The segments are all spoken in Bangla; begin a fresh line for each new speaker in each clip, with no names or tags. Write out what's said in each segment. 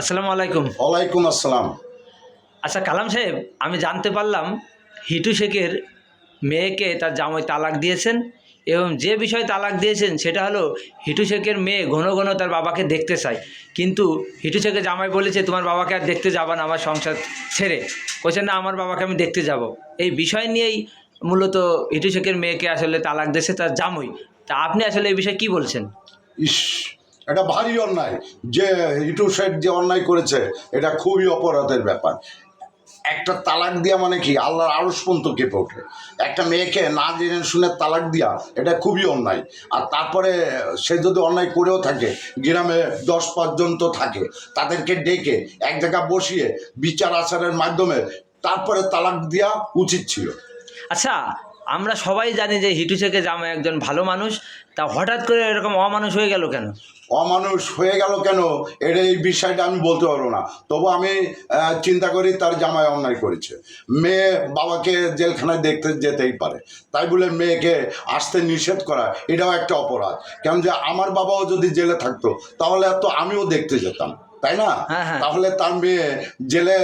আসসালামু আলাইকুম।
ওয়ালাইকুম আসসালাম।
আচ্ছা কালাম সাহেব আমি জানতে পারলাম হিটু শেখের মেয়েকে তার জামাই তালাক দিয়েছেন এবং যে বিষয়ে তালাক দিয়েছেন সেটা হলো হিটু শেখের মেয়ে ঘন ঘন তার বাবাকে দেখতে চায়। কিন্তু হিটু শেখের জামাই বলেছে তোমার বাবাকে আর দেখতে যাবা না আমার সংসার ছেড়ে। বলছে না আমার বাবাকে আমি দেখতে যাব। এই বিষয় নিয়েই মূলত হিটু শেখের মেয়েকে আসলে তালাক দিয়েছে তার জামাই। তা আপনি আসলে এই বিষয়ে কি বলছেন?
ইস এটা ভারী অন্যায়। যে ইটু শেখ যে অন্যায় করেছে, এটা খুবই অপরাধের ব্যাপার। একটা তালাক দেওয়া মানে কি? আল্লাহর আড়স পর্যন্ত কেঁপে ওঠে। একটা মেয়েকে না জেনে শুনে তালাক দেওয়া এটা খুবই অন্যায়। আর তারপরে সে যদি অন্যায় করেও থাকে, গ্রামে দশ পাঁচজন তো থাকে, তাদেরকে ডেকে এক জায়গায় বসিয়ে বিচার আচারের মাধ্যমে তারপরে তালাক দেওয়া উচিত ছিল।
আচ্ছা আমরা সবাই জানি যে হিটু শেখের জামাই একজন ভালো মানুষ, তা হঠাৎ করে এরকম অমানুষ হয়ে গেল কেন?
অমানুষ হয়ে গেল কেন? এটা এই বিষয়টা আমি বলতে পারব না। তবু আমি চিন্তা করি তার জামাই অন্যায় করেছে। মেয়ে বাবাকে জেলখানায় দেখতে যেতেই পারে। তাই বলে মেয়েকে আসতে নিষেধ করা, এটাও একটা অপরাধ। কেন যে আমার বাবাও যদি জেলে থাকতো, তাহলে তো আমিও দেখতে যেতাম। তাই না?
হ্যাঁ, হ্যাঁ।
তাহলে তার মেয়ে জেলে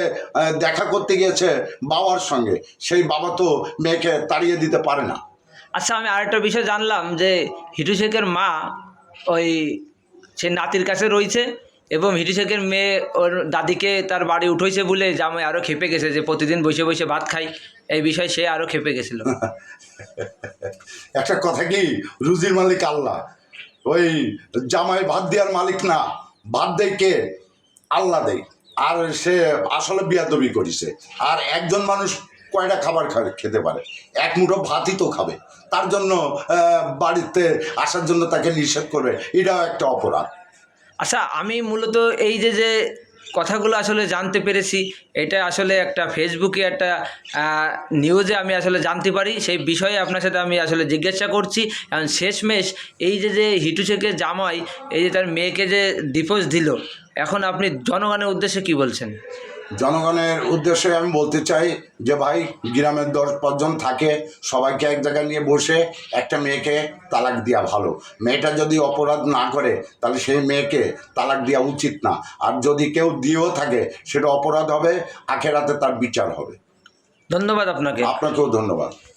দেখা করতে গিয়েছে বাবার সঙ্গে। সেই বাবা তো মেয়েকে তাড়িয়ে দিতে পারে না।
আচ্ছা আমি আরেকটা বিষয় জানলাম যে হিটু শেখের মা ওই সে নাতির কাছে রয়েছে এবং হিটু শেখের মেয়ে ওর দাদিকে তার বাড়ি উঠেছে বলে জামাই আরও খেপে গেছে যে প্রতিদিন বসে বসে ভাত খাই। এই বিষয়ে সে আরও খেপে গেছিল।
একটা কথা কি? রুজির মালিক আল্লাহ। ওই জামাই ভাত দেওয়ার মালিক না। ভাত দেয় কে? আল্লাহ দেয়। আর সে আসলে বিয়াদবি করিছে। আর একজন মানুষ কয়টা খাবার খেতে পারে? এক মুঠো ভাতই তো খাবে। তার জন্য বাড়িতে আসার জন্য তাকে নিষেধ করবে। এটাও একটা অপরাধ।
আচ্ছা আমি মূলত এই যে যে কথাগুলো আসলে জানতে পেরেছি। এটা আসলে একটা ফেসবুকে একটা নিউজে আমি আসলে জানতে পারি। সেই বিষয়ে আপনার সাথে আমি আসলে জিজ্ঞাসা করছি। এবং শেষমেশ এই যে যে হিটু শেখের জামাই, এই যে তার মেয়েকে যে ডিপোজ দিল, এখন আপনি জনগণের উদ্দেশ্যে কি বলছেন?
জনগণের উদ্দেশ্যে আমি বলতে চাই যে ভাই গ্রামের দশ পাঁচজন থাকে সবাইকে এক জায়গায় নিয়ে বসে একটা মেয়েকে তালাক দেওয়া ভালো। মেয়েটা যদি অপরাধ না করে তাহলে সেই মেয়েকে তালাক দেওয়া উচিত না। আর যদি কেউ দিয়েও থাকে সেটা অপরাধ হবে আখেরাতে তার বিচার হবে।
ধন্যবাদ আপনাকে।
আপনাকেও ধন্যবাদ।